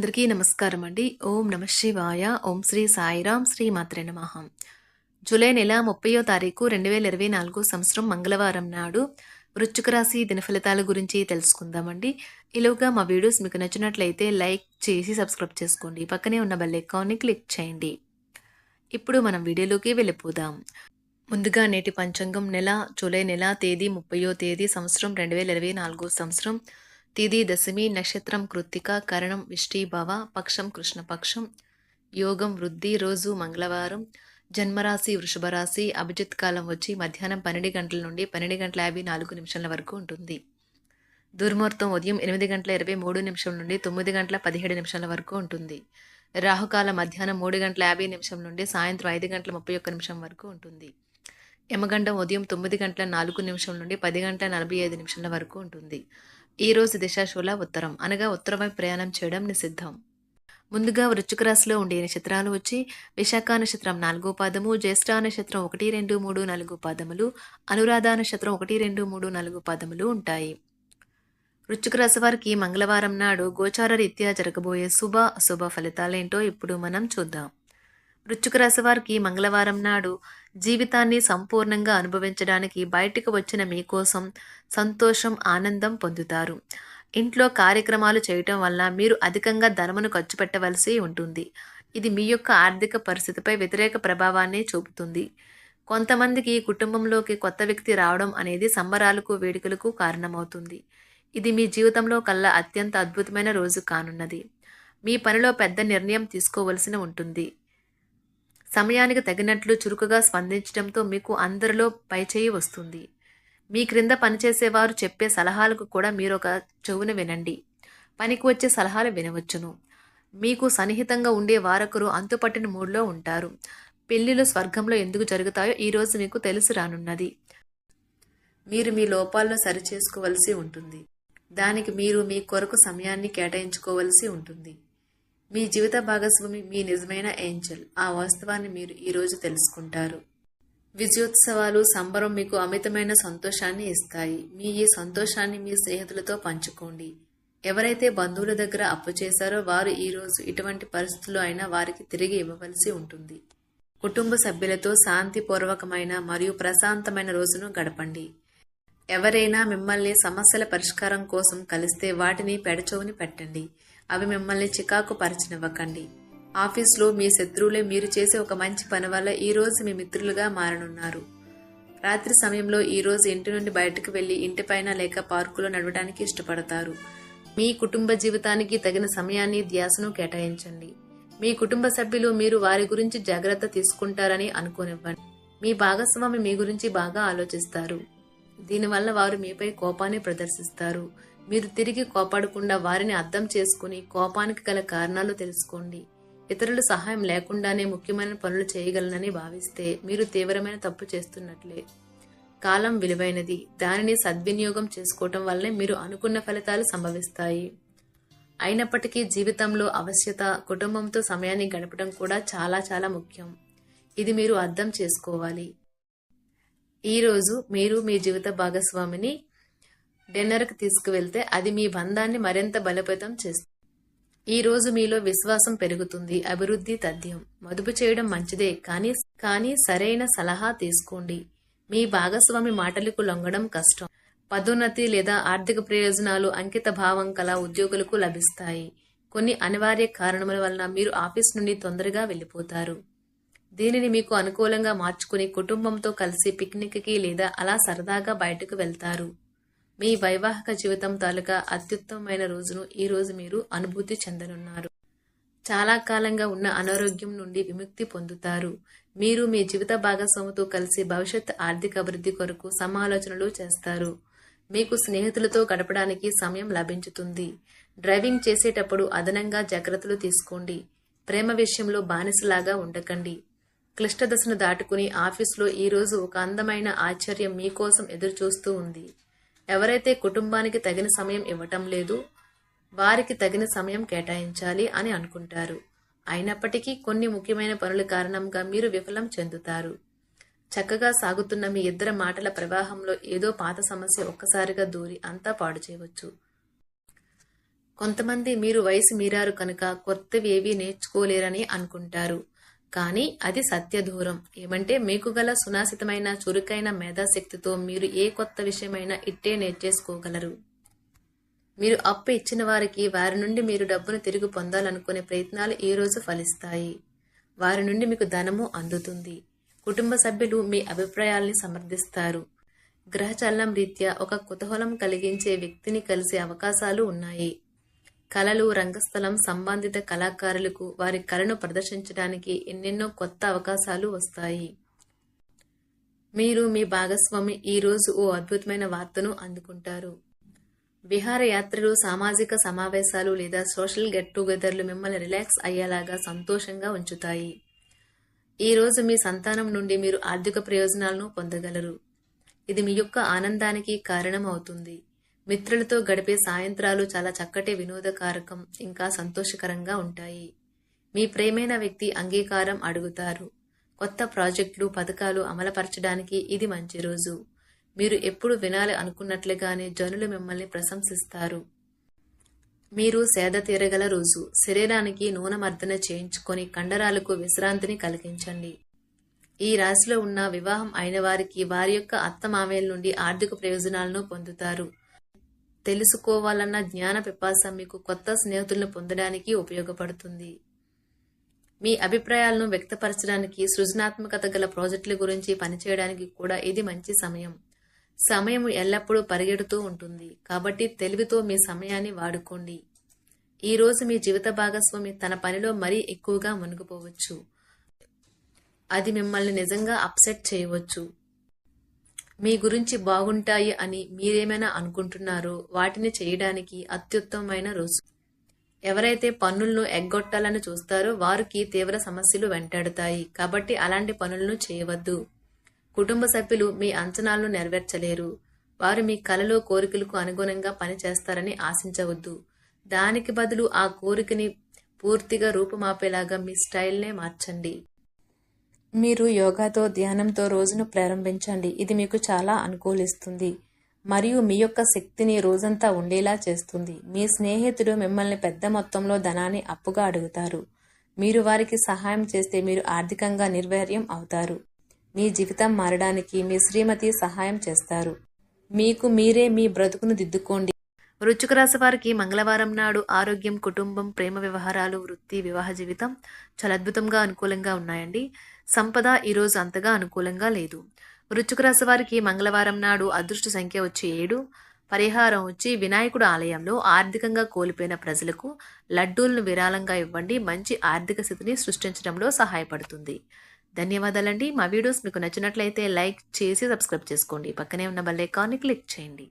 అందరికీ నమస్కారం అండి. ఓం నమ శివాయ. ఓం శ్రీ సాయిరాం శ్రీ మాత్రే నమహం జూలై నెల ముప్పయో తారీఖు రెండు వేల ఇరవై నాలుగు సంవత్సరం మంగళవారం నాడు వృశ్చిక రాశి దినఫలితాల గురించి తెలుసుకుందామండి. ఇలాగా మా వీడియోస్ మీకు నచ్చినట్లయితే లైక్ చేసి సబ్స్క్రైబ్ చేసుకోండి. పక్కనే ఉన్న బెల్ ఐకాన్ని క్లిక్ చేయండి. ఇప్పుడు మనం వీడియోలోకి వెళ్ళిపోదాం. ముందుగా నేటి పంచాంగం నెల జూలై నెల తేదీ ముప్పయో తేదీ సంవత్సరం రెండు వేల ఇరవై నాలుగు సంవత్సరం. తిది దశమి నక్షత్రం కృత్తిక కరణం విష్టీభవ పక్షం కృష్ణపక్షం యోగం వృద్ధి రోజు మంగళవారం జన్మరాశి వృషభరాశి అభిజిత్ కాలం వచ్చి మధ్యాహ్నం పన్నెండు గంటల నుండి పన్నెండు గంటల యాభై నాలుగు నిమిషాల వరకు ఉంటుంది. దుర్ముహూర్తం ఉదయం ఎనిమిది గంటల ఇరవై మూడు నిమిషం నుండి తొమ్మిది గంటల పదిహేడు నిమిషాల వరకు ఉంటుంది. రాహుకాలం మధ్యాహ్నం మూడు గంటల యాభై నిమిషం నుండి సాయంత్రం ఐదు గంటల ముప్పై ఒక్క నిమిషం వరకు ఉంటుంది. యమగండం ఉదయం తొమ్మిది గంటల నాలుగు నిమిషం నుండి పది గంటల నలభై ఐదు నిమిషాల వరకు ఉంటుంది. ఈ రోజు దిశాశూల ఉత్తరం. అనగా ఉత్తరమై ప్రయాణం చేయడం నిషిద్ధం. ముందుగా వృశ్చిక రాశిలో ఉండే నక్షత్రాలు వచ్చి విశాఖ నక్షత్రం నాలుగో పాదము జ్యేష్ఠ నక్షత్రం ఒకటి రెండు మూడు నాలుగు పాదములు అనురాధ నక్షత్రం ఒకటి రెండు మూడు నాలుగు పాదములు ఉంటాయి. వృశ్చిక రాశి వారికి మంగళవారం నాడు గోచార రీత్యా జరగబోయే శుభ అశుభ ఫలితాలేంటో ఇప్పుడు మనం చూద్దాం. వృచ్చుక రాశి వారికి మంగళవారం నాడు జీవితాన్ని సంపూర్ణంగా అనుభవించడానికి బయటకు వచ్చిన మీకోసం సంతోషం ఆనందం పొందుతారు. ఇంట్లో కార్యక్రమాలు చేయటం వల్ల మీరు అధికంగా ధనమును ఖర్చు పెట్టవలసి ఉంటుంది. ఇది మీ యొక్క ఆర్థిక పరిస్థితిపై వ్యతిరేక ప్రభావాన్ని చూపుతుంది. కొంతమందికి కుటుంబంలోకి కొత్త వ్యక్తి రావడం అనేది సంబరాలకు వేడుకలకు కారణమవుతుంది. ఇది మీ జీవితంలో కల్లా అత్యంత అద్భుతమైన రోజు కానున్నది. మీ పనిలో పెద్ద నిర్ణయం తీసుకోవలసి ఉంటుంది. సమయానికి తగినట్లు చురుకుగా స్పందించడంతో మీకు అందరిలో పైచేయి వస్తుంది. మీ క్రింద పనిచేసేవారు చెప్పే సలహాలకు కూడా మీరు ఒక చెవున వినండి. పనికి వచ్చే సలహాలు వినవచ్చును. మీకు సన్నిహితంగా ఉండే వారొకరు అంతుపట్టిన మూడ్లో ఉంటారు. పెళ్ళిలు స్వర్గంలో ఎందుకు జరుగుతాయో ఈరోజు మీకు తెలిసి రానున్నది. మీరు మీ లోపాల్లో సరిచేసుకోవలసి ఉంటుంది. దానికి మీరు మీ కొరకు సమయాన్ని కేటాయించుకోవలసి ఉంటుంది. మీ జీవిత భాగస్వామి మీ నిజమైన ఏంజల్. ఆ వాస్తవాన్ని మీరు ఈరోజు తెలుసుకుంటారు. విజయోత్సవాలు సంబరం మీకు అమితమైన సంతోషాన్ని ఇస్తాయి. మీ ఈ సంతోషాన్ని మీ స్నేహితులతో పంచుకోండి. ఎవరైతే బంధువుల దగ్గర అప్పు చేశారో వారు ఈరోజు ఇటువంటి పరిస్థితుల్లో అయినా వారికి తిరిగి ఇవ్వవలసి ఉంటుంది. కుటుంబ సభ్యులతో శాంతిపూర్వకమైన మరియు ప్రశాంతమైన రోజును గడపండి. ఎవరైనా మిమ్మల్ని సమస్యల పరిష్కారం కోసం కలిస్తే వాటిని పెడచోని పెట్టండి. అవి మిమ్మల్ని చికాకు పరచనివ్వకండి. ఆఫీస్లో మీ శత్రువులే మీరు చేసే ఒక మంచి పని వల్ల ఈ రోజు మీ మిత్రులుగా మారనున్నారు. రాత్రి సమయంలో ఈరోజు ఇంటి నుండి బయటకు వెళ్ళి ఇంటిపైన లేక పార్కులో నడవడానికి ఇష్టపడతారు. మీ కుటుంబ జీవితానికి తగిన సమయాన్ని ధ్యాసను కేటాయించండి. మీ కుటుంబ సభ్యులు మీరు వారి గురించి జాగ్రత్త తీసుకుంటారని అనుకోనివ్వండి. మీ భాగస్వామి మీ గురించి బాగా ఆలోచిస్తారు. దీనివల్ల వారు మీపై కోపాన్ని ప్రదర్శిస్తారు. మీరు తిరిగి కోపాడకుండా వారిని అర్థం చేసుకుని కోపానికి గల కారణాలు తెలుసుకోండి. ఇతరుల సహాయం లేకుండానే ముఖ్యమైన పనులు చేయగలనని భావిస్తే మీరు తీవ్రమైన తప్పు చేస్తున్నట్లే. కాలం విలువైనది. దానిని సద్వినియోగం చేసుకోవటం వల్లే మీరు అనుకున్న ఫలితాలు సంభవిస్తాయి. అయినప్పటికీ జీవితంలో అవశ్యత కుటుంబంతో సమయాన్ని గడపడం కూడా చాలా చాలా ముఖ్యం. ఇది మీరు అర్థం చేసుకోవాలి. ఈరోజు మీరు మీ జీవిత భాగస్వామిని డిన్నర్కి తీసుకువెళ్తే అది మీ బంధాన్ని మరింత బలోపేతం చేస్తుంది. ఈ రోజు మీలో విశ్వాసం పెరుగుతుంది. అభివృద్ధి తథ్యం. మదుపు చేయడం మంచిదే. కానీ కానీ సరైన సలహా తీసుకోండి. మీ భాగస్వామి మాటలకు లొంగడం కష్టం. పదోన్నతి లేదా ఆర్థిక ప్రయోజనాలు అంకిత భావం కల ఉద్యోగులకు లభిస్తాయి. కొన్ని అనివార్య కారణముల వలన మీరు ఆఫీస్ నుండి తొందరగా వెళ్ళిపోతారు. దీనిని మీకు అనుకూలంగా మార్చుకుని కుటుంబంతో కలిసి పిక్నిక్కి లేదా అలా సరదాగా బయటకు వెళ్తారు. మీ వైవాహిక జీవితం తాలూకా అత్యుత్తమమైన రోజును ఈ రోజు మీరు అనుభూతి చెందనున్నారు. చాలా కాలంగా ఉన్న అనారోగ్యం నుండి విముక్తి పొందుతారు. మీరు మీ జీవిత భాగస్వామితో కలిసి భవిష్యత్ ఆర్థిక అభివృద్ధి కొరకు సమాలోచనలు చేస్తారు. మీకు స్నేహితులతో గడపడానికి సమయం లభించుతుంది. డ్రైవింగ్ చేసేటప్పుడు అదనంగా జాగ్రత్తలు తీసుకోండి. ప్రేమ విషయంలో బానిసలాగా ఉండకండి. క్లిష్ట దశను దాటుకుని ఆఫీసులో ఈరోజు ఒక అందమైన ఆశ్చర్యం మీకోసం ఎదురుచూస్తూ ఉంది. ఎవరైతే కుటుంబానికి తగిన సమయం ఇవ్వటం లేదు వారికి తగిన సమయం కేటాయించాలి అని అనుకుంటారు. అయినప్పటికీ కొన్ని ముఖ్యమైన పనుల కారణంగా మీరు విఫలం చెందుతారు. చక్కగా సాగుతున్న మీ ఇద్దరు మాటల ప్రవాహంలో ఏదో పాత సమస్య ఒక్కసారిగా దూరి అంతా పాడు చేయవచ్చు. కొంతమంది మీరు వయసు మీరారు కనుక కొత్తవి ఏవీ నేర్చుకోలేరని అనుకుంటారు. కానీ అది సత్య దూరం ఏమంటే మీకు గల సునాసితమైన చురుకైన మేధాశక్తితో మీరు ఏ కొత్త విషయమైనా ఇట్టే నేర్చేసుకోగలరు. మీరు అప్పు ఇచ్చిన వారికి వారి నుండి మీరు డబ్బును తిరిగి పొందాలనుకునే ప్రయత్నాలు ఈ రోజు ఫలిస్తాయి. వారి నుండి మీకు ధనము అందుతుంది. కుటుంబ సభ్యులు మీ అభిప్రాయాల్ని సమర్థిస్తారు. గ్రహచలనం రీత్యా ఒక కుతూహలం కలిగించే వ్యక్తిని కలిసే అవకాశాలు ఉన్నాయి. కళలు రంగస్థలం సంబంధిత కళాకారులకు వారి కళను ప్రదర్శించడానికి ఎన్నెన్నో కొత్త అవకాశాలు వస్తాయి. మీరు మీ భాగస్వామి ఈ రోజు ఓ అద్భుతమైన వార్తను అందుకుంటారు. విహారయాత్రలు సామాజిక సమావేశాలు లేదా సోషల్ గెట్ టుగెదర్లు మిమ్మల్ని రిలాక్స్ అయ్యేలాగా సంతోషంగా ఉంచుతాయి. ఈ రోజు మీ సంతానం నుండి మీరు ఆర్థిక ప్రయోజనాలను పొందగలరు. ఇది మీ యొక్క ఆనందానికి కారణం అవుతుంది మిత్రులతో గడిపే సాయంత్రాలు చాలా చక్కటి వినోదకారకం ఇంకా సంతోషకరంగా ఉంటాయి. మీ ప్రేమైన వ్యక్తి అంగీకారం అడుగుతారు. కొత్త ప్రాజెక్టులు పథకాలు అమలుపరచడానికి ఇది మంచి రోజు. మీరు ఎప్పుడు వినాలి అనుకున్నట్లుగానే జనులు మిమ్మల్ని ప్రశంసిస్తారు. మీరు సేద తీరగల రోజు. శరీరానికి నూనె మర్దన చేయించుకొని కండరాలకు విశ్రాంతిని కలిగించండి. ఈ రాశిలో ఉన్న వివాహం అయిన వారికి వారి యొక్క అత్తమామయ్యల నుండి ఆర్థిక ప్రయోజనాలను పొందుతారు. తెలుసుకోవాలన్న జ్ఞాన పిపాస మీకు కొత్త స్నేహితులను పొందడానికి ఉపయోగపడుతుంది. మీ అభిప్రాయాలను వ్యక్తపరచడానికి సృజనాత్మకత గల ప్రాజెక్టుల గురించి పనిచేయడానికి కూడా ఇది మంచి సమయం. సమయం ఎల్లప్పుడూ పరిగెడుతూ ఉంటుంది. కాబట్టి తెలివితో మీ సమయాన్ని వాడుకోండి. ఈరోజు మీ జీవిత భాగస్వామి తన పనిలో మరీ ఎక్కువగా మునిగిపోవచ్చు. అది మిమ్మల్ని నిజంగా అప్సెట్ చేయవచ్చు. మీ గురించి బాగుంటాయి అని మీరేమైనా అనుకుంటున్నారో వాటిని చేయడానికి అత్యుత్తమమైన రోజు. ఎవరైతే పన్నులను ఎగ్గొట్టాలని చూస్తారో వారికి తీవ్ర సమస్యలు వెంటాడుతాయి. కాబట్టి అలాంటి పనులను చేయవద్దు. కుటుంబ సభ్యులు మీ అంచనాలను నెరవేర్చలేరు. వారు మీ కలలో కోరికలకు అనుగుణంగా పనిచేస్తారని ఆశించవద్దు. దానికి బదులు ఆ కోరికని పూర్తిగా రూపుమాపేలాగా మీ స్టైల్నే మార్చండి. మీరు యోగాతో ధ్యానంతో రోజును ప్రారంభించండి. ఇది మీకు చాలా అనుకూలిస్తుంది. మరియు మీ యొక్క శక్తిని రోజంతా ఉండేలా చేస్తుంది. మీ స్నేహితుడు మిమ్మల్ని పెద్ద మొత్తంలో ధనాన్ని అప్పుగా అడుగుతారు. మీరు వారికి సహాయం చేస్తే మీరు ఆర్థికంగా నిర్వీర్యం అవుతారు. మీ జీవితం మారడానికి మీ శ్రీమతి సహాయం చేస్తారు. మీకు మీరే మీ బ్రతుకును దిద్దుకోండి. వృచ్చుక రాశి వారికి మంగళవారం నాడు ఆరోగ్యం కుటుంబం ప్రేమ వ్యవహారాలు వృత్తి వివాహ జీవితం చాలా అద్భుతంగా అనుకూలంగా ఉన్నాయండి. సంపద ఈరోజు అంతగా అనుకూలంగా లేదు. వృచ్చుక రాశి వారికి మంగళవారం నాడు అదృష్ట సంఖ్య వచ్చి ఏడు. పరిహారం వచ్చి వినాయకుడు ఆలయంలో ఆర్థికంగా కోల్పోయిన ప్రజలకు లడ్డూలను విరాళంగా ఇవ్వండి. మంచి ఆర్థిక స్థితిని సృష్టించడంలో సహాయపడుతుంది. ధన్యవాదాలండి. మా వీడియోస్ మీకు నచ్చినట్లయితే లైక్ చేసి సబ్స్క్రైబ్ చేసుకోండి. పక్కనే ఉన్న బెల్ ఐకాన్ని క్లిక్ చేయండి.